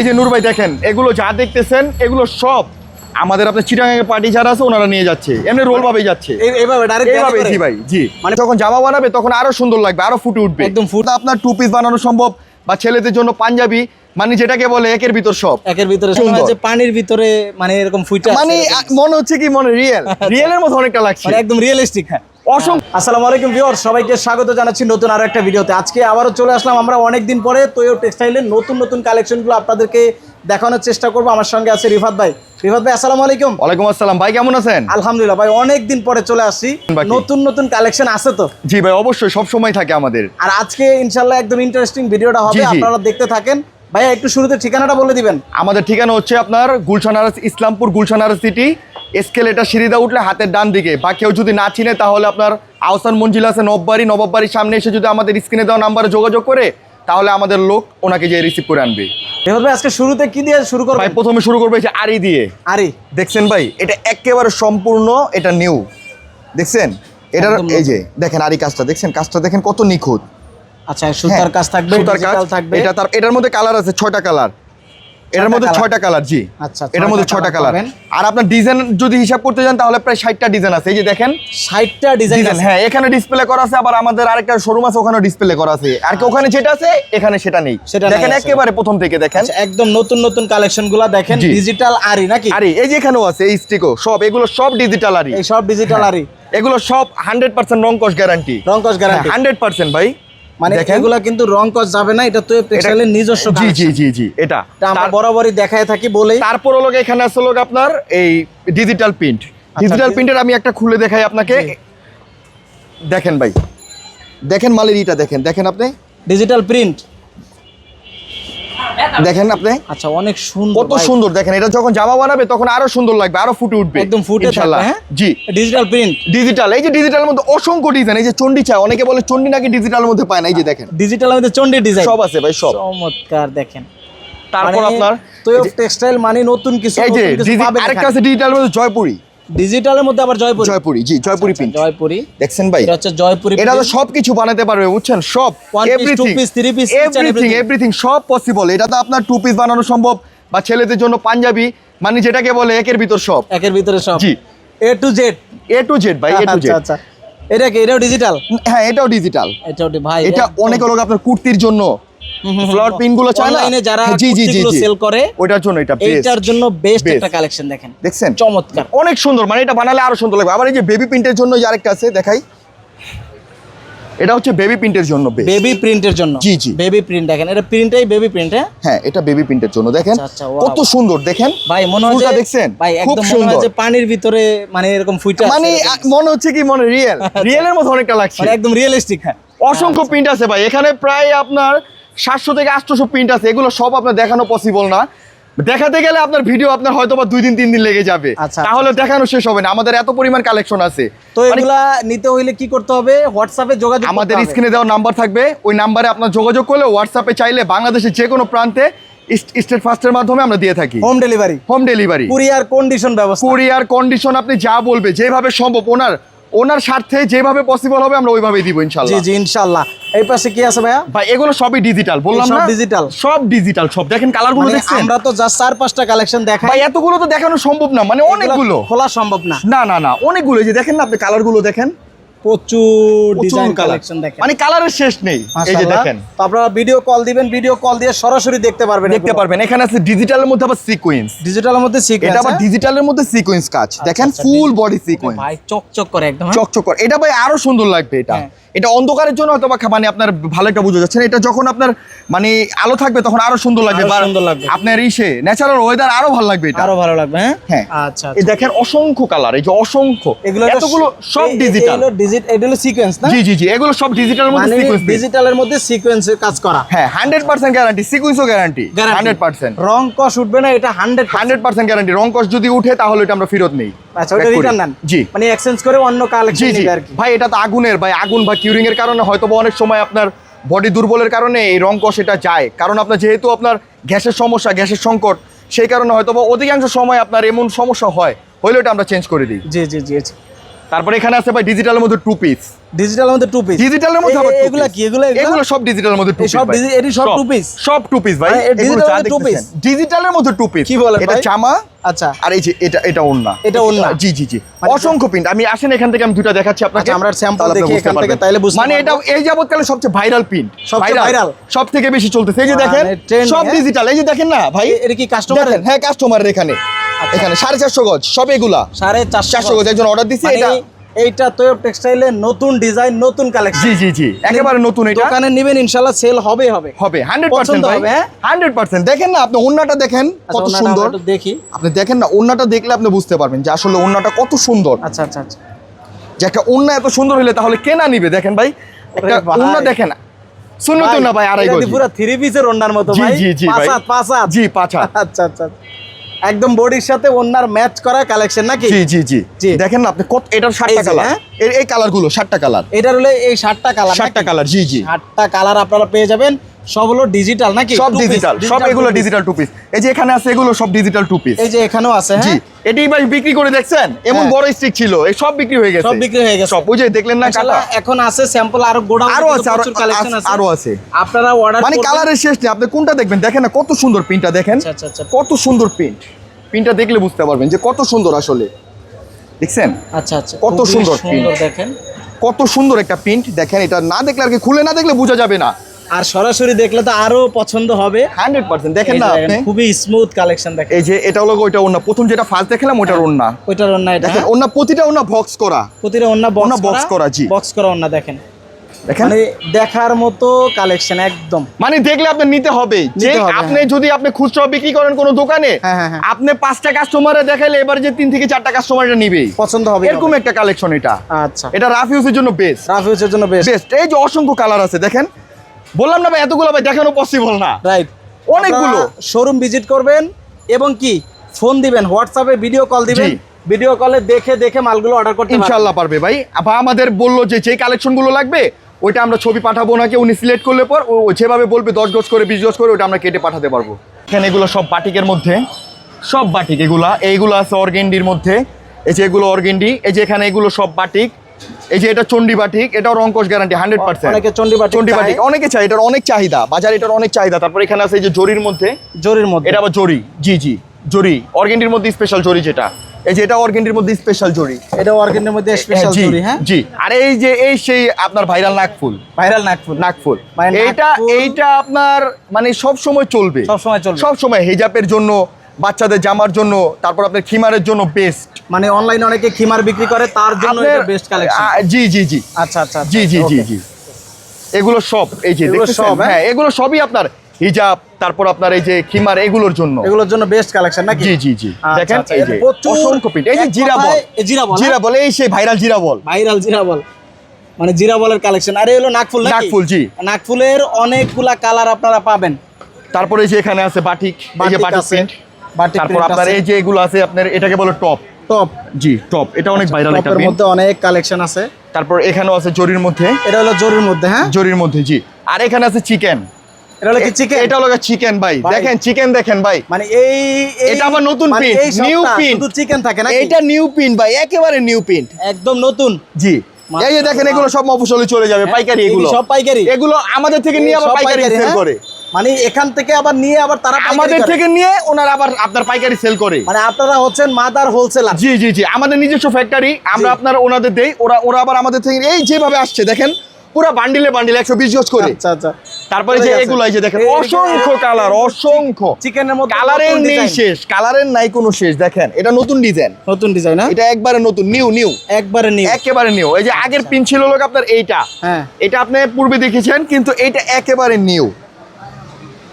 এই যে নূর ভাই দেখেন এগুলো যা দেখতেছেন এগুলো সব আমাদের আপনার চিটাগাঙ্গের পার্টি যারা আছে ওনারা নিয়ে যাচ্ছে। এমনি রোল ভাবেই যাচ্ছে। এইভাবে ডাইরেক্ট এইভাবে জি ভাই জি। মানে মানে- যখন জামা বানাবে তখন আরও সুন্দর লাগবে আরও ফুটে উঠবে। একদম ফুট- ফুট আপনার টু পিস বানানো সম্ভব বা ছেলেদের জন্য পাঞ্জাবি মানে যেটাকে বলে একের ভিতর সব। একের ভিতরে। শোনা পানির ভিতরে মানে এরকম আছে মানে মনে হচ্ছে কি মনে রিয়েল রিয়েলের মতো অনেকটা লাগছে। মানে একদম রিয়েলিস্টিক হ্যাঁ। অসংখ্য আসসালামু আলাইকুম ভিউয়ার সবাইকে স্বাগত জানাচ্ছি নতুন আরও একটা ভিডিওতে। আজকে আবারও চলে আসলাম আমরা অনেক দিন পরে তোয়ো টেক্সটাইলের নতুন নতুন কালেকশনগুলো আপনাদেরকে দেখানোর চেষ্টা করব। আমার সঙ্গে আছে রিফাত ভাই। রিফাত ভাই আসসালামু আলাইকুম। ওয়ালাইকুম আসসালাম। ভাই কেমন আছেন? আলহামদুলিল্লাহ ভাই অনেক দিন পরে চলে বাকি। নতুন নতুন কালেকশন আছে তো? জি ভাই অবশ্যই সব সময় থাকে আমাদের। আর আজকে ইনশাল্লাহ একদম ইন্টারেস্টিং ভিডিওটা হবে। আপনারা দেখতে থাকেন। ভাইয়া একটু শুরুতে ঠিকানাটা বলে দিবেন। আমাদের ঠিকানা হচ্ছে আপনার গুলশানার ইসলামপুর গুলশানার সিটি এসকেলেটার সিঁড়িদা উঠলে হাতের ডান দিকে। বা কেউ যদি না চিনে তাহলে আপনার আহসান মঞ্জিল আছে নববাড়ি নবাববাড়ির সামনে এসে যদি আমাদের স্ক্রিনে দেওয়া নাম্বারে যোগাযোগ করে তাহলে আমাদের লোক ওনাকে যে রিসিভ করে আনবে। আজকে শুরুতে কি দিয়ে শুরু করবেন? ভাই প্রথমে শুরু করবে যে আড়ি দিয়ে। আরে দেখছেন ভাই এটা একেবারে সম্পূর্ণ এটা নিউ দেখছেন? এটার এই যে দেখেন আড়ি কাজটা দেখছেন? কাজটা দেখেন কত নিখুঁত। আচ্ছা সুতার হ্যাঁ, কাজ থাকবে সুতার কাজ থাকবে। এটা তার এটার মধ্যে কালার আছে ছয়টা কালার এটার মধ্যে ছয়টা কালার জি। আচ্ছা, এটার মধ্যে ছয়টা কালার আর আপনার ডিজাইন যদি হিসাব করতে যান তাহলে প্রায় ষাটটা ডিজাইন আছে। এই যে দেখেন ষাটটা ডিজাইন হ্যাঁ এখানে ডিসপ্লে করা আছে আবার আমাদের আরেকটা শোরুম আছে ওখানে ডিসপ্লে করা আছে। আর কি ওখানে যেটা আছে এখানে সেটা নেই। সেটা দেখেন একেবারে প্রথম থেকে দেখেন। আচ্ছা, একদম নতুন নতুন কালেকশনগুলা দেখেন ডিজিটাল আরি নাকি? আরে এই যে এখানেও আছে এই স্টিকও সব এগুলো সব ডিজিটাল এই সব ডিজিটাল আরি এগুলো সব হান্ড্রেড পার্সেন্ট রং কস গ্যারান্টি রং কস গ্যারান্টি হান্ড্রেড পার্সেন্ট ভাই। মানে। এগুলা কিন্তু রং কস যাবে না এটা তো টেক্সটাইলের নিজস্ব জি জি জি জি। এটা এটা আমরা বরাবরই দেখায় থাকি বলেই। তারপর হলো এখানে আছে লোক আপনার এই ডিজিটাল প্রিন্ট ডিজিটাল প্রিন্টের আমি একটা খুলে দেখাই আপনাকে। দেখেন ভাই। দেখেন মালের ইটা দেখেন। দেখেন আপনি। ডিজিটাল প্রিন্ট দেখেন আপনি? আচ্ছা অনেক সুন্দর কত সুন্দর দেখেন এটা যখন জামা বানাবে তখন আরও সুন্দর লাগবে আরও ফুটে উঠবে একদম ফুটে ইনশাআল্লাহ। হ্যাঁ? জি। ডিজিটাল প্রিন্ট ডিজিটাল এই যে ডিজিটাল মধ্যে অসংখ্য ডিজাইন এই যে চন্ডি চায় অনেকে বলে চন্ডি নাকি ডিজিটাল মধ্যে পায় না এই যে দেখেন। ডিজিটাল মধ্যে চন্ডি ডিজাইন সব আছে ভাই সব। চমৎকার দেখেন। তারপর আপনার তো টেক্সটাইল মানে নতুন কিছু এই যে আরেকটা আছে ডিজিটাল মধ্যে জয়পুরি। ডিজিটালের মধ্যে আবার জয়পুরি। জয়পুরি জি জয়পুরি আচ্ছা, প্রিন্ট জয়পুরি। দেখছেন ভাই? এটা হচ্ছে জয়পুরি এটা তো। সবকিছু বানাতে পারবে বুঝছেন? সব piece, three piece, each and everything everything সব পসিবল এটা তো আপনার টু পিস বানানো সম্ভব বা ছেলেদের জন্য পাঞ্জাবি মানে যেটাকে বলে একের ভিতর সব। একের ভিতরে সব। জি। A to Z A to Z ভাই এ টু আচ্ছা জেড আচ্ছা। এটা কি? এটাও ডিজিটাল হ্যাঁ এটাও ডিজিটাল এটা ভাই এটা অনেক লোক আপনার কুর্তির জন্য ফ্লাওয়ার পিনগুলো চায় না? যারা জি জি জি সেল করে ওইটার জন্য এটা এইটার জন্য বেস্ট একটা কালেকশন দেখেন। দেখছেন? চমৎকার। অনেক সুন্দর মানে এটা বানালে আরও সুন্দর লাগবে। আবার এই যে বেবি প্রিন্টের জন্য যে আরেকটা আছে দেখাই। এটা হচ্ছে বেবি প্রিন্টের জন্য। বেবি প্রিন্টের জন্য। জি, জি। বেবি প্রিন্ট দেখেন এটা প্রিন্টটাই বেবি প্রিন্ট হ্যাঁ? হ্যাঁ এটা বেবি প্রিন্টের জন্য। দেখেন আচ্ছা, আচ্ছা. কত সুন্দর দেখেন। ভাই মনে হয় দেখছেন? ভাই একদম সুন্দর। যে পানির ভিতরে মানে এরকম ফুইটা মানে মনে হচ্ছে কি মনে রিয়েল রিয়েলের মতো অনেকটা লাগছে। মানে একদম রিয়েলিস্টিক হ্যাঁ। অসংখ্য প্রিন্ট আছে ভাই। এখানে প্রায় আপনার সাতশো থেকে আটশোশো প্রিন্ট আছে এগুলো সব আপনার দেখানো পসিবল না। দেখাতে গেলে আপনার ভিডিও আপনার হয়তো বা দুই দিন তিন দিন লেগে যাবে। আচ্ছা, তাহলে দেখানো শেষ হবে না। আমাদের এত পরিমাণ কালেকশন আছে। তো মানে এগুলা নিতে হইলে কি করতে হবে? হোয়াটসঅ্যাপে যোগাযোগ আমাদের স্ক্রিনে দেওয়া নাম্বার থাকবে। ওই নাম্বারে আপনার যোগাযোগ করলে হোয়াটসঅ্যাপে চাইলে বাংলাদেশের যে কোনো প্রান্তে স্টেট ফাস্টের মাধ্যমে আমরা দিয়ে থাকি। Home delivery home delivery courier condition ব্যবস্থা। কুরিয়ার কন্ডিশন আপনি যা বলবে যেভাবে সম্ভব ওনার ওনার স্বার্থে যেভাবে পসিবল হবে আমরা ওইভাবেই দিব ইনশাল্লাহ। জি ইনশাআল্লাহ এই পাশে কি আছে ভাইয়া? ভাই এগুলো সবই ডিজিটাল বললাম না? ডিজিটাল সব ডিজিটাল সব। দেখেন কালারগুলো গুলো দেখছেন? আমরা তো জাস্ট চার পাঁচটা কালেকশন দেখাই। ভাই এতগুলো তো দেখানো সম্ভব না মানে অনেকগুলো। খোলা সম্ভব না। না না না অনেকগুলো এই যে দেখেন না আপনি কালারগুলো দেখেন? প্রচুর ডিজাইন কালেকশন দেখেন। মানে কালারের শেষ নেই এই যে দেখেন। তো আপনারা ভিডিও কল দিবেন ভিডিও কল দিয়ে সরাসরি দেখতে পারবেন দেখতে পারবেন। এখানে আছে ডিজিটালের মধ্যে আবার সিকোয়েন্স ডিজিটালের মধ্যে সিকোয়েন্স এটা আবার ডিজিটালের মধ্যে সিকোয়েন্স কাজ। দেখেন আচ্ছা, ফুল বডি সিকোয়েন্স ভাই চকচক করে একদম হ্যাঁ? চকচক করে। এটা ভাই আরও সুন্দর লাগবে এটা। হ্যাঁ। এটা অন্ধকারের জন্য হয়তো মানে আপনার ভালো একটা বুঝা যাচ্ছে এটা যখন আপনার মানে আলো থাকবে তখন আরও সুন্দর লাগবে। সুন্দর লাগবে। আপনার ইসে ন্যাচারাল ওয়েদার আরও ভালো লাগবে এটা। আরও ভালো লাগবে হ্যাঁ? হ্যাঁ। আচ্ছা এই দেখেন অসংখ্য কালার এই যে অসংখ্য। এগুলো এতগুলো সব ডিজিটাল ডিজিট এগুলো সিকোয়েন্স না? জি জি জি এগুলো সব ডিজিটালের মধ্যে সিকোয়েন্স ডিজিটালের মধ্যে সিকোয়েন্সের কাজ করা। হ্যাঁ হান্ড্রেড পার্সেন্ট গ্যারান্টি সিকোয়েন্সও গ্যারান্টি Guarantee। হান্ড্রেড পার্সেন্ট রং কস উঠবে না এটা হান্ড্রেড হান্ড্রেড পার্সেন্ট গ্যারান্টি রং কস যদি উঠে তাহলে এটা আমরা ফেরত নেই। আচ্ছা ওটা রিটার্ন নেন। জি। মানে এক্সচেঞ্জ করে অন্য কালেকশন নিবে আর কি। ভাই এটা তো আগুনের ভাই আগুন বা কিউরিং এর কারণে হয়তো অনেক সময় আপনার বডি দুর্বলের কারণে এই রং কষ এটা যায়। কারণ আপনার যেহেতু আপনার গ্যাসের সমস্যা গ্যাসের সংকট সেই কারণে হয়তো অধিকাংশ সময় আপনার এমন সমস্যা হয়। হইলে এটা আমরা চেঞ্জ করে দিই। জি জি জি। তারপর এখানে আছে ভাই ডিজিটালের মধ্যে টু পিস ডিজিটালের মধ্যে টু পিস ডিজিটালের মধ্যে আবার এগুলা। কি? এগুলো এগুলো সব ডিজিটালের মধ্যে টু এই সব এটি সব two piece? সব টু পিস ভাই। মানে এগুলো যা মধ্যে two দেখতেছেন। ডিজিটালের মধ্যে টু পিস কি বলেন এটা? জামা আচ্ছা। আর এই যে এটা এটা ওন্না এটা ওড়না? জি জি জি। মানে- অসংখ্য প্রিন্ট আমি আসেন এখান থেকে আমি দুটো দেখাচ্ছি আপনাকে। আচ্ছা, আমরা তাহলে দেখি এখান থেকে। তাইলে বুঝতে মানে এটা। এই যাবতকালে সবচেয়ে ভাইরাল প্রিন্ট সবচেয়ে ভাইরাল সব থেকে বেশি চলতেছে। এই যে মানে দেখেন সব হ্যাঁ? ডিজিটাল এই যে দেখেন না ভাই এ- এটা কি কাস্টমার হ্যাঁ কাস্টমারের এখানে। এখানে সাড়ে চারশো গজ সব এগুলা? সাড়ে চারশো গজ। একজন অর্ডার দিচ্ছে মানে এটা এইটা তৈব টেক্সটাইলের নতুন ডিজাইন নতুন কালেকশন জি জি জি একেবারে নতুন এটা। দোকানে নেবেন ইনশাল্লাহ সেল হবে হবে। হবে হান্ড্রেড পার্সেন্ট পছন্দ ভাই। হবে, হ্যাঁ? হান্ড্রেড পার্সেন্ট দেখেন না আপনি ওন্নাটা দেখেন আচ্ছা, কত সুন্দর। দেখি। আপনি দেখেন না ওন্নাটা দেখলে আপনি বুঝতে পারবেন যে আসলে ওন্নাটা কত সুন্দর। আচ্ছা আচ্ছা আচ্ছা। যে একটা ওন্না এত সুন্দর হলে তাহলে কেনা নিবে দেখেন ভাই। একটা। ওন্না দেখেন শুনুন তো না ভাই আড়াই গজ। পুরো থ্রি পিসের ওন্নার মতো ভাই? জি, ভাই। পাঁচাত পাঁচাত জি পাঁচা আচ্ছা আচ্ছা। একদম বডির সাথে ওনার ম্যাচ করা কালেকশন নাকি? জি জি জি। জি। দেখেন না আপনি কত এটার এই সাতটা যে, কালার? এই কালারগুলো গুলো সাতটা কালার এটার হলো এই ষাটটা কালার সাতটা কালার জি জি। ষাটটা কালার আপনারা পেয়ে যাবেন। সব হলো ডিজিটাল নাকি? সব ডিজিটাল সব এগুলো ডিজিটাল টু পিস এই যে এখানে আছে এগুলো সব ডিজিটাল টু পিস এই যে এখানেও আছে হ্যাঁ? এটি ভাই বিক্রি করে দেখছেন? এমন হ্যাঁ। বড় স্টিক ছিল এই সব বিক্রি হয়ে গেছে। সব বিক্রি হয়ে গেছে। সব ওই যে দেখলেন না মাশাআল্লাহ, এখন আছে স্যাম্পল আরও গোডাউন আরও আছে আরও কালেকশন আছে আরও আছে। আপনারা অর্ডার মানে কালারের শেষ নেই আপনি কোনটা দেখবেন? দেখেন না কত সুন্দর প্রিন্টটা দেখেন। আচ্ছা আচ্ছা আচ্ছা। কত সুন্দর প্রিন্ট প্রিন্টটা দেখলে বুঝতে পারবেন যে কত সুন্দর আসলে। দেখছেন? আচ্ছা আচ্ছা। কত সুন্দর সুন্দর দেখেন। কত সুন্দর একটা প্রিন্ট দেখেন এটা না দেখলে আর কি খুলে না দেখলে বোঝা যাবে না। আর সরাসরি দেখলে তো আরও পছন্দ হবে। Hundred percent. দেখেন না আপনি? খুবই স্মুথ কালেকশন দেখেন। এই যে এটা হলো ওইটা ওন্না প্রথম যেটা ফার্স্ট দেখালাম ওইটার ওন্না ওইটার অন্য এটা। দেখেন ওন্না প্রতিটা ওন্না বক্স করা। প্রতিটা ওন্না বক্স box করা, জি। বক্স করা অন্য দেখেন। দেখেন। মানে দেখার মতো কালেকশন একদম। মানে দেখলে আপনার নিতে হবে। যে আপনি যদি আপনি খুচরা বিক্রি করেন কোনো দোকানে হ্যাঁ, হ্যাঁ, হ্যাঁ। আপনি পাঁচটা কাস্টমারে দেখাইলে এবার যে তিন থেকে চারটা কাস্টমার এটা নিবেই। পছন্দ হবে এরকম একটা কালেকশন এটা। আচ্ছা। এটা রাফ ইউজের জন্য বেস্ট রাফিউজের জন্য বেস্ট বেস্ট এই যে অসংখ্য কালার আছে দেখেন। বললাম না ভাই এতগুলো ভাই দেখানো পসিবল না। রাইট অনেকগুলো। শোরুম ভিজিট করবেন এবং কি ফোন দিবেন হোয়াটসঅ্যাপে ভিডিও কল দিবেন। ভিডিও কলে দেখে দেখে মালগুলো অর্ডার করতে ইনশাল্লাহ পারবে ভাই। বা আমাদের বলল যে যে কালেকশনগুলো লাগবে ওইটা আমরা ছবি পাঠাবো নাকি উনি সিলেক্ট করলে পর ও ও যেভাবে বলবে দশ গজ করে বিশ গজ করে ওটা আমরা কেটে পাঠাতে পারব। এখানে এগুলো সব বাটিকের মধ্যে সব বাটিক এগুলা এইগুলো আছে অর্গেন্ডির মধ্যে। এই যে এগুলো অর্গেন্ডি এই যে এখানে এগুলো সব বাটিক। এই যে এটা চন্ডি বাটিক এটাও রঙ্কশ গ্যারান্টি হান্ড্রেড পার্সেন্ট অনেকে চন্ডী বাটিক চন্ডি বাটিক অনেকে চাই এটার অনেক চাহিদা বাজারে এটার অনেক চাহিদা। তারপর এখানে আছে এই যে জরির মধ্যে। জরির মধ্যে। এটা আবার জরি জি জি জরি। অর্গেন্ডির মধ্যে স্পেশাল জরি যেটা। এই যে এটা অর্গেন্ডির মধ্যে স্পেশাল জরি। এটা অর্গেন্ডের মধ্যে স্পেশাল জরি হ্যাঁ? জি। আর এই যে এই সেই আপনার ভাইরাল নাকফুল ভাইরাল নাগপুর নাকফুল মানে এইটা এইটা আপনার মানে সব সময় চলবে। সব সময় চলবে। সব সময় হেজাবের জন্য বাচ্চাদের জামার জন্য তারপর আপনার খিমারের জন্য বেস্ট মানে অনলাইনে অনেকে খিমার বিক্রি করে তার জন্য এটা বেস্ট কালেকশন জি জি জি। আচ্ছা আচ্ছা আচ্ছা, জি জি জি জি। এগুলো সব এই যে দেখতেছেন সব, হ্যাঁ? হ্যাঁ এগুলো সবই আপনার হিজাব তারপর আপনার এই যে খিমার এগুলোর জন্য। এগুলোর জন্য বেস্ট কালেকশন নাকি? জি জি জি। আচ্ছা, দেখেন আচ্ছা, এই যে অসংখ্য print। এই যে জিরা বল জিরা বল, জিরা বল এই সেই ভাইরাল জিরা বল। ভাইরাল জিরা বল। মানে জিরা বলের কালেকশন আরে হলো নাকফুল নাকি? নাকফুল, জি। নাকফুলের অনেকগুলা কালার আপনারা পাবেন। তারপরে এই যে এখানে আছে বাটিক এই যে বাটিক প্রিন্ট তারপর আপনার এই যে এগুলো আছে আপনার এটাকে বলে টপ। টপ। জি টপ। এটা অনেক ভাইরাল একটা টপের মধ্যে অনেক কালেকশন আছে। তারপর এখানেও আছে জরির মধ্যে। এটা হলো জরির মধ্যে হ্যাঁ? জরির মধ্যে জি। আর এখানে আছে চিকেন। এটা হলো কি চিকেন? এটা হলো চিকেন ভাই। দেখেন চিকেন দেখেন ভাই। মানে এই এটা আবার নতুন new সপ্তাহ print। শুধু চিকেন থাকে না এটা নিউ প্রিন্ট ভাই। একেবারে নিউ প্রিন্ট একদম নতুন। জি। এই যে দেখেন এগুলো সব মফসলে চলে যাবে হ্যাঁ, পাইকারি এগুলো এগুলো। সব পাইকারি? এগুলো আমাদের থেকে নিয়ে আবার পাইকারি সেল হ্যাঁ? করে। মানে এখান থেকে আবার নিয়ে আবার তারা আমাদের থেকে নিয়ে ওনারা আবার আপনার পাইকারি সেল করে। মানে আপনারা হচ্ছেন মাদার হোলসেলার। জি জি জি। আমাদের নিজস্ব ফ্যাক্টরি আমরা আপনার ওনাদের দেই। ওরা ওরা আবার আমাদের থেকে এই যেভাবে আসছে দেখেন পুরো বান্ডিলে বান্ডিল একশো বিশ গজ করে। আচ্ছা আচ্ছা। তারপরে যে এগুলো এই যে দেখেন অসংখ্য কালার অসংখ্য। চিকেনের মধ্যে কালারের নেই শেষ কালারের নাই কোনো শেষ দেখেন এটা নতুন ডিজাইন নতুন ডিজাইন হ্যাঁ? এটা একবারে নতুন নিউ নিউ একবারে নিউ একেবারে নিউ এই যে আগের পিন ছিল লোক আপনার এইটা। হ্যাঁ। এটা আপনি পূর্বে দেখেছেন কিন্তু এইটা একেবারে নিউ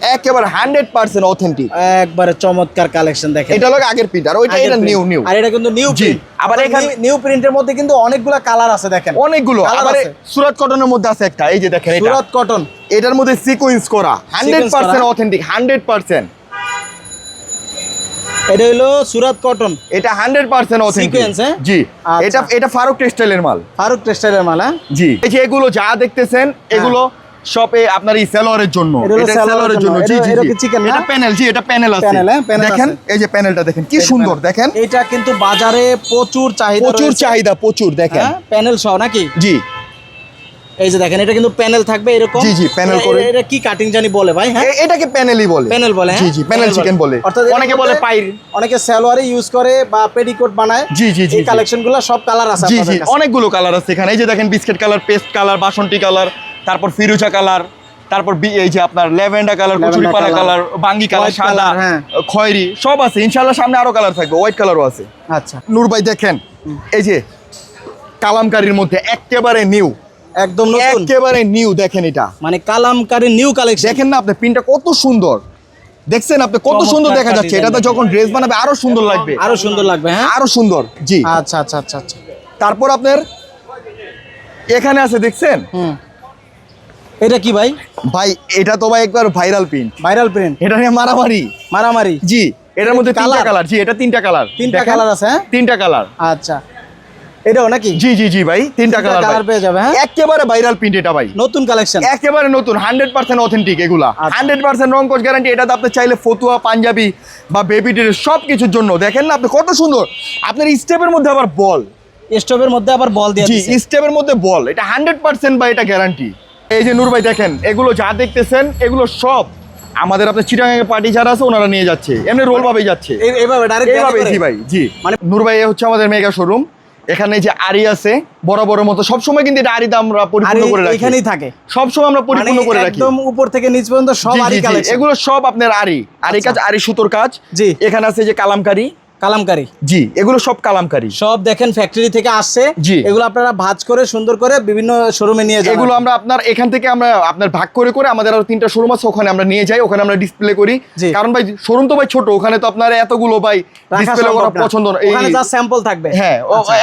একেবারে হান্ড্রেড পার্সেন্ট অথেন্টিক একবারে চমৎকার কালেকশন দেখেন। এটা লোক আগের প্রিন্ট আর ওইটা এটা নিউ নিউ আর এটা কিন্তু নিউ। প্রিন্ট আবার এখানে- নিউ প্রিন্টের মধ্যে কিন্তু অনেকগুলা কালার আছে দেখেন। অনেকগুলো। আবার সুরাত কটনের মধ্যে আছে একটা এই যে দেখেন এটা। সুরত কটন এটার মধ্যে সিকোয়েন্স করা হান্ড্রেড পার্সেন্ট করা। Authentic hundred percent. এটা হলো সুরত কটন এটা হান্ড্রেড পার্সেন্ট অথেন্টিক হ্যাঁ? জি। আচ্ছা। এটা এটা ফারুক টেক্সটাইলের মাল। ফারুক টেক্সটাইলের মাল হ্যাঁ? জি। এই যে এগুলো যা দেখতেছেন এগুলো শপে আপনার এই সেলোয়ারের জন্য। এটা সেলোয়ারের জন্য। জি জি এটা প্যানেল জি এটা প্যানেল আছে। হ্যাঁ, দেখেন এই যে প্যানেলটা দেখেন কি সুন্দর দেখেন। এটা কিন্তু বাজারে প্রচুর চাহিদা প্রচুর চাহিদা প্রচুর দেখেন। প্যানেল সহ নাকি? জি। এই যে দেখেন এটা কিন্তু প্যানেল থাকবে এরকম। জি, জি, এ- করে। এটা কি কাটিং জানি বলে ভাই হ্যাঁ? এটাকে প্যানেলই বলে? প্যানেল বলে জি হ্যাঁ? জি প্যানেল চিকেন বলে। অর্থাৎ অনেকে বলে পাইর অনেকে সালোয়ারে ইউজ করে বা পেটিকোট বানায়। জি, জি, জি, এই জি। কালেকশনগুলো সব কালার আছে জি জি। অনেকগুলো কালার আছে এখানে। এই যে দেখেন বিস্কিট কালার পেস্ট কালার বাসন্তী কালার তারপর ফিরুজা কালার তারপর বি- এই যে আপনার ল্যাভেন্ডার কালার কচুরিপানা কালার বাঙ্গি কালার সাদা হ্যাঁ। খয়েরি সব আছে। ইনশাআল্লাহ সামনে আরও কালার থাকবে হোয়াইট কালারও আছে। আচ্ছা। নূর ভাই দেখেন এই যে কালামকারীর মধ্যে একেবারে নিউ একদম নতুন। একেবারে নিউ দেখেন এটা। মানে কালামকারী নিউ কালেকশন দেখেন না আপনি পিনটা কত সুন্দর। দেখছেন আপনি কত সুন্দর দেখা যাচ্ছে। design এটাতে যখন ড্রেস বানাবে আরও সুন্দর লাগবে। আরও সুন্দর লাগবে হ্যাঁ? আরও সুন্দর জি। আচ্ছা আচ্ছা আচ্ছা আচ্ছা। তারপর আপনার এখানে আছে দেখছেন? হুম। এটা কি ভাই? ভাই এটা তো ভাই একবার ভাইরাল প্রিন্ট ভাইরাল প্রিন্ট এটা নিয়ে মারামারি। মারামারি। জি এটার মধ্যে তিনটা কালার জি এটা তিনটা কালার তিনটা কালার আছে হ্যাঁ? তিনটা কালার আচ্ছা। এটাও নাকি? জি জি জি ভাই তিনটা কালার কালার পেয়ে যাবে হ্যাঁ? একেবারে ভাইরাল প্রিন্ট এটা ভাই। নতুন কালেকশন একেবারে নতুন হান্ড্রেড পার্সেন্ট অথেন্টিক এগুলা। আচ্ছা। হান্ড্রেড পার্সেন্ট রং কোচ গ্যারান্টি এটাতে আপনি চাইলে ফতুয়া পাঞ্জাবি বা বেবি ড্রেস সব কিছুর জন্য। দেখেন না আপনি কত সুন্দর। আপনার স্টেপের মধ্যে আবার বল স্টোভের মধ্যে আবার বল দিয়ে জি স্টেপের মধ্যে বল এটা হান্ড্রেড পার্সেন্ট বা এটা গ্যারান্টি এই যে নূর ভাই দেখেন এগুলো যা দেখতেছেন এগুলো সব আমাদের আপনার চিটাগাঙ্গে পার্টি যারা আছে ওনারা নিয়ে যাচ্ছে। এমনি রোল ভাবেই যাচ্ছে। এইভাবে ডাইরেক্ট এইভাবে জি ভাই জি। মানে মানে- নূর ভাই হচ্ছে আমাদের মেগা শোরুম এখানে যে আড়ি আছে বড় বড় মতো সবসময় কিন্তু এটা আরিতে আমরা পরিপূর্ণ করে রাখি। এখানেই থাকে। সবসময় আমরা মানে পরিপূর্ণ করে রাখি। একদম উপর থেকে নিচ পর্যন্ত সব জি, কালেকশন এগুলো সব আপনার আড়ি। আড়ি কাজ আড়ি সুতোর কাজ। জি। এখানে আছে যে কালামকারি। কালামকারি? জি এগুলো সব কালামকারি। সব দেখেন ফ্যাক্টরি থেকে আসছে। জি। এগুলো আপনারা ভাঁজ করে সুন্দর করে বিভিন্ন শোরুমে নিয়ে এগুলো আমরা আপনার এখান থেকে আমরা আপনার ভাগ করে করে আমাদের আরও তিনটা শোরুম আছে ওখানে আমরা নিয়ে যাই ওখানে আমরা ডিসপ্লে করি। কারণ ভাই শোরুম তো ভাই ছোট ওখানে তো আপনার এতগুলো ভাই ডিসপ্লে করা পছন্দ না। ওখানে যা স্যাম্পল থাকবে। হ্যাঁ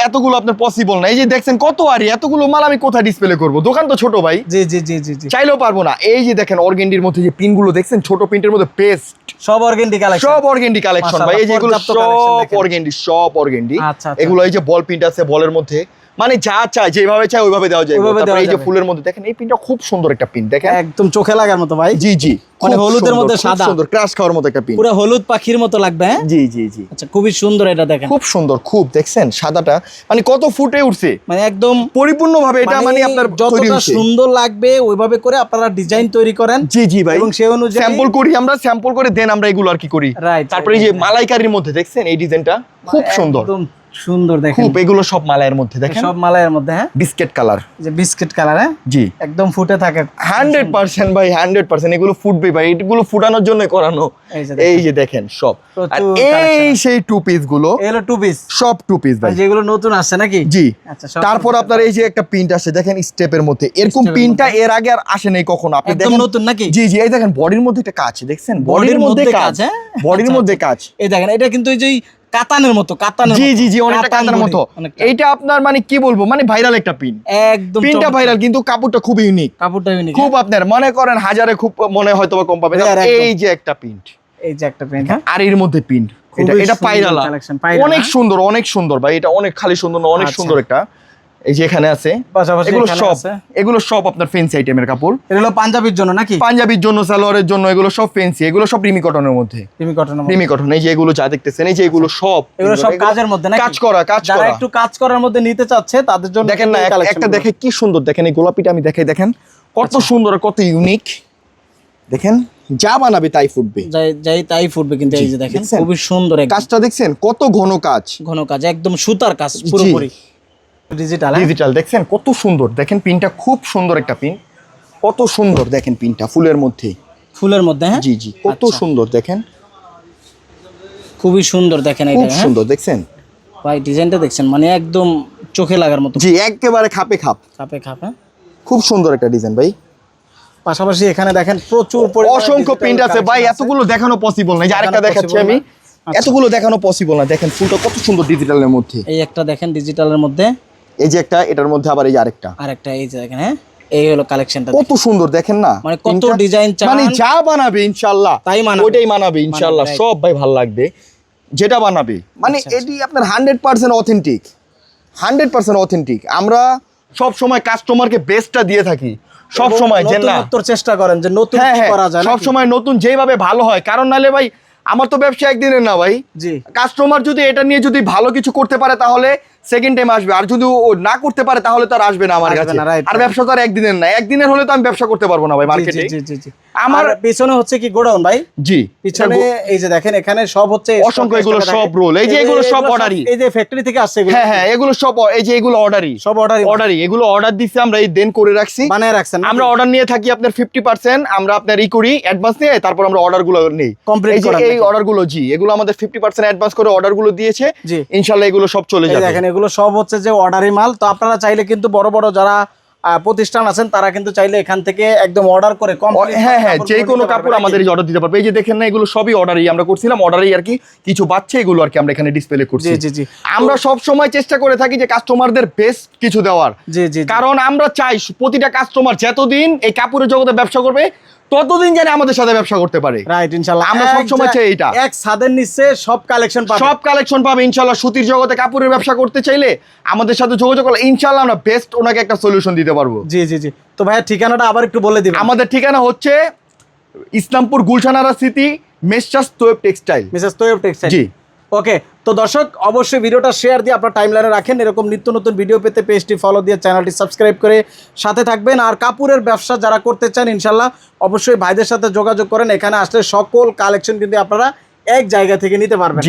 এতগুলো আপনার পসিবল না। এই যে দেখছেন কত আরি এতগুলো মাল আমি কোথায় ডিসপ্লে করব? দোকান তো ছোট ভাই। জি জি জি জি জি। চাইলেও পারব না। এই যে দেখেন অর্গেন্ডির মধ্যে যে পিনগুলো দেখছেন ছোট পিনটের মধ্যে পেস্ট সব অর্গেন্ডি কালেকশন সব অর্গেন্ডি কালেকশন ভাই এই collection সব অর্গেন্ডি সব অর্গেন্ডি। এগুলো এই যে বল পিন্ট আছে বলের মধ্যে। মানে যা চায় যেভাবে চায় ওইভাবে দেওয়া যায় ওইভাবে তারপরে এই যে ফুলের মধ্যে দেখেন এই পিনটা খুব সুন্দর একটা পিন দেখেন। একদম চোখে লাগার মতো ভাই। জি জি। মানে হলুদের মধ্যে সাদা। সুন্দর ক্রাশ খাওয়ার মতো একটা পিন। পুরো হলুদ পাখির মতো লাগবে হ্যাঁ? জি জি জি। আচ্ছা খুবই সুন্দর এটা দেখেন। খুব সুন্দর খুব দেখছেন? সাদাটা মানে কত ফুটে উঠছে। মানে একদম পরিপূর্ণ ভাবে এটা মানে আপনার তৈরি যতটা সুন্দর লাগবে ওইভাবে করে আপনারা ডিজাইন তৈরি করেন। জি জি ভাই। এবং সেই অনুযায়ী স্যাম্পল করি আমরা স্যাম্পল করে দেন আমরা এগুলো আর কি করি। তারপরে এই যে মালাইকারির মধ্যে দেখছেন? এই ডিজাইনটা খুব সুন্দর। একদম সুন্দর দেখেন। খুব এগুলো সব মালাইয়ের মধ্যে দেখেন। সব মালাইয়ের মধ্যে হ্যাঁ? Biscuit colour. যে বিস্কিট কালার হ্যাঁ? জি। একদম ফুটে থাকে। হান্ড্রেড পার্সেন্ট ভাই হান্ড্রেড পার্সেন্ট। এগুলো ফুটবে ভাই এগুলো ফুটানোর জন্য করানো। এই যে দেখেন। এই সব। আর এই সেই টু পিসগুলো এগুলো টু পিস সব টু পিস ভাই। যেগুলো নতুন আসছে নাকি? জি। আচ্ছা তারপর আপনার এই যে একটা প্রিন্ট আছে দেখেন স্টেপের মধ্যে। এরকম প্রিন্টটা এর আগে আর আসে নাই কখনো। আপনি একদম দেখেন নতুন নাকি? জি জি এই দেখেন বডির মধ্যে একটা কাজ দেখছেন? বডির মধ্যে কাজ। কাজ, হ্যাঁ? বডির আচ্ছা, মধ্যে কাজ। এই দেখেন এটা কিন্তু ওই যে কাতানের মতো কাতানের জি জি জি অনেকটা কাতানের মতো। এইটা আপনার মানে কি বলব? মানে ভাইরাল একটা পিন একদম পিনটা ভাইরাল কিন্তু কাপড়টা খুব ইউনিক কাপড়টা ইউনিক খুব আপনার মনে করেন হাজারে খুব মনে হয়তো বা কম পাবেন। এই যে একটা হ্যাঁ? এই যে একটা হ্যাঁ। আর এর মধ্যে পিন এটা এটা পাইরালা অনেক সুন্দর অনেক সুন্দর ভাই। এটা অনেক খালি সুন্দর না অনেক আচ্ছা। সুন্দর একটা। এই যে এখানে আছে পাশাপাশি এগুলো সব এগুলো সব আপনার ফেন্সি আইটেমের কাপড়। এটা হলো পাঞ্জাবির জন্য নাকি? পাঞ্জাবির জন্য সালোয়ারের জন্য এগুলো সব ফেন্সি এগুলো সব রিমি কটনের মধ্যে। রিমি কটনের রিমি কটন এই যে এগুলো যা দেখতেছেন এই যে এগুলো সব। এগুলো সব কাজের মধ্যে নাকি? কাজ করা কাজ যারা একটু কাজ করার মধ্যে নিতে চাচ্ছে তাদের জন্য দেখেন না এক- একটা দেখে কি সুন্দর দেখেন এই গোলাপিটা আমি দেখাই দেখেন। কত আচ্ছা। সুন্দর কত ইউনিক দেখেন যা বানাবে তাই ফুটবে। যাই যাই তাই ফুটবে কিন্তু এই যে দেখেন খুবই সুন্দর কাজটা দেখছেন কত ঘন কাজ। ঘন কাজ একদম সুতার কাজ পুরোপুরি। ডিজিটাল ডিজিটাল দেখছেন? কত সুন্দর। দেখেন পিনটা খুব সুন্দর একটা পিন। কত সুন্দর দেখেন পিনটা ফুলের মধ্যে। ফুলের মধ্যে হ্যাঁ? জি জি কত আচ্ছা। সুন্দর দেখেন। খুবই সুন্দর দেখেন এটা হ্যাঁ? সুন্দর দেখছেন? ভাই ডিজাইনটা দেখছেন? মানে একদম চোখে লাগার মতো। জি একেবারে খাপে খাপ। খাপে খাপে খুব সুন্দর একটা ডিজাইন ভাই। পাশাপাশি এখানে দেখেন প্রচুর অসংখ্য প্রিন্ট আছে ভাই এতগুলো দেখানো পসিবল না এই যে আরেকটা দেখাচ্ছি আমি। আচ্ছা। এতগুলো দেখানো পসিবল না। দেখেন ফুলটা কত সুন্দর ডিজিটালের মধ্যে। এই একটা দেখেন ডিজিটালের মধ্যে। এই যে একটা এটার মধ্যে আবার এই যে আরেকটা। আর একটা এই যে দেখেন হ্যাঁ? এই হলো কালেকশনটা কত সুন্দর দেখেন না? মানে কত ডিজাইন মানে যা বানাবে ইনশাআল্লাহ। তাই মানাবে। ওইটাই মানাবে ইনশাআল্লাহ। সব ভাই ভালো লাগবে। যেটা বানাবে। মানে এটি আপনার hundred percent authentic hundred percent authentic আমরা সব সময় কাস্টমারকে বেস্টটা দিয়ে থাকি। সব সময় যে না? চেষ্টা করেন যে নতুন হ্যাঁ হ্যাঁ। করা যায় সব সময় নতুন যেভাবে ভালো হয়। কারণ নাহলে ভাই আমার তো ব্যবসা একদিনের না ভাই। কাস্টমার যদি এটা নিয়ে যদি ভালো কিছু করতে পারে তাহলে সেকেন্ড টাইম আসবে। আর যদি ও না করতে পারে তাহলে তো আর আসবে না আমার কাছে। আর ব্যবসা তো আর একদিনের না। একদিনের হলে তো আমি ব্যবসা করতে পারব না ভাই মার্কেটে। আমার পিছনে হচ্ছে কি গোডাউন ভাই? জি। পিছনে এই যে দেখেন এখানে সব হচ্ছে অসংখ্য এগুলো সব roll, এই যে এগুলো সব order-ই। এই যে ফ্যাক্টরি থেকে আসছে এগুলো। হ্যাঁ হ্যাঁ এগুলো সব এই যে এগুলো অর্ডারই সব অর্ডারই অর্ডারই এগুলো অর্ডার দিচ্ছি আমরা এই দেন করে রাখছি। বানায় রাখছেন আমরা অর্ডার নিয়ে থাকি আপনার ফিফটি পার্সেন্ট আমরা আপনার ই করি অ্যাডভান্স নিয়ে তারপর আমরা অর্ডারগুলো নেই এই যে এই অর্ডারগুলো জি এগুলো আমাদের ফিফটি পার্সেন্ট অ্যাডভান্স করে অর্ডারগুলো দিয়েছে। জি। ইনশাল্লাহ এগুলো সব চলে যাবে। দেখেন এগুলো সব হচ্ছে যে অর্ডারি মাল। তো আপনারা চাইলে কিন্তু বড় বড় যারা প্রতিষ্ঠান আছেন তারা কিন্তু চাইলে এখান থেকে একদম অর্ডার করে কম হ্যাঁ হ্যাঁ যে কোনো কাপড়? আমাদের অর্ডার দিতে পারবে। এই যে দেখেন না এগুলো সবই অর্ডারই আমরা করছিলাম। অর্ডারই আর কি কিছু বাচ্চা এগুলো আর কি আমরা এখানে ডিসপ্লে করছি। জি জি। জি আমরা সব সময় চেষ্টা করে থাকি যে কাস্টমারদের বেস্ট কিছু দেওয়ার। জি জি জি। কারণ আমরা চাই প্রতিটা কাস্টমার যতদিন এই কাপড়ের জগতে ব্যবসা করবে ততদিন জানি আমাদের সাথে ব্যবসা করতে পারে। রাইট ইনশাআল্লাহ। আমরা এক সবসময় জা- চাই এইটা। এক ছাদের নিচে সব কালেকশন পাবেন সব কালেকশন পাবে ইনশাল্লাহ সুতির জগতে কাপড়ের ব্যবসা করতে চাইলে আমাদের সাথে যোগাযোগ করলে ইনশাল্লাহ আমরা বেস্ট ওনাকে একটা সলিউশন দিতে পারব। জি জি জি। তো ভাইয়া ঠিকানাটা আবার একটু বলে দিবেন। আমাদের ঠিকানা হচ্ছে Islampur Gulshanara city মেসচাস Toyeb textile Mrs Toyeb textile জি। ওকে তো দর্শক, অবশ্যই ভিডিওটা শেয়ার দিয়ে আপনার টাইমলাইনে রাখেন। এরকম নিত্য নতুন ভিডিও পেতে পেজটি ফলো দিয়ে চ্যানেলটি সাবস্ক্রাইব করে সাথে থাকবেন। আর কাপড়ের ব্যবসা যারা করতে চান ইনশাল্লাহ অবশ্যই ভাইদের সাথে যোগাযোগ করেন। এখানে আসলে সকল কালেকশন কিন্তু আপনারা এক জায়গা থেকে নিতে পারবেন।